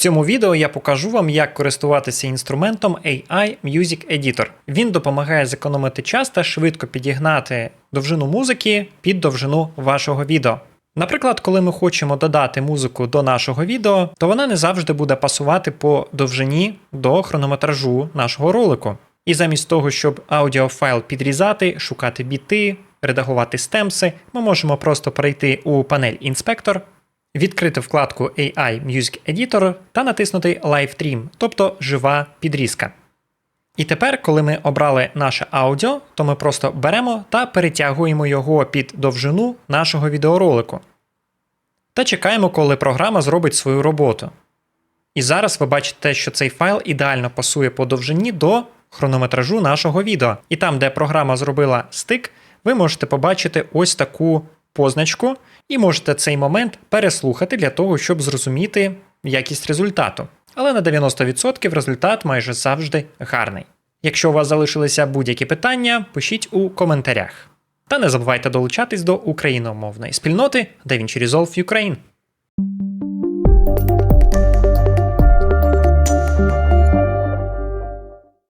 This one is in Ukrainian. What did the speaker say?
цьому відео я покажу вам, як користуватися інструментом AI Music Editor. Він допомагає зекономити час та швидко підігнати довжину музики під довжину вашого відео. Наприклад, коли ми хочемо додати музику до нашого відео, то вона не завжди буде пасувати по довжині до хронометражу нашого ролику. І замість того, щоб аудіофайл підрізати, шукати біти, редагувати стемси, ми можемо просто перейти у панель інспектор, відкрити вкладку AI Music Editor та натиснути Live Trim, тобто жива підрізка. І тепер, коли ми обрали наше аудіо, то ми просто беремо та перетягуємо його під довжину нашого відеоролику. Та чекаємо, коли програма зробить свою роботу. І зараз ви бачите, що цей файл ідеально пасує по довжині до хронометражу нашого відео. І там, де програма зробила стик, ви можете побачити ось таку позначку, і можете цей момент переслухати для того, щоб зрозуміти якість результату. Але на 90% результат майже завжди гарний. Якщо у вас залишилися будь-які питання, пишіть у коментарях. Та не забувайте долучатись до україномовної спільноти DaVinci Resolve Ukraine.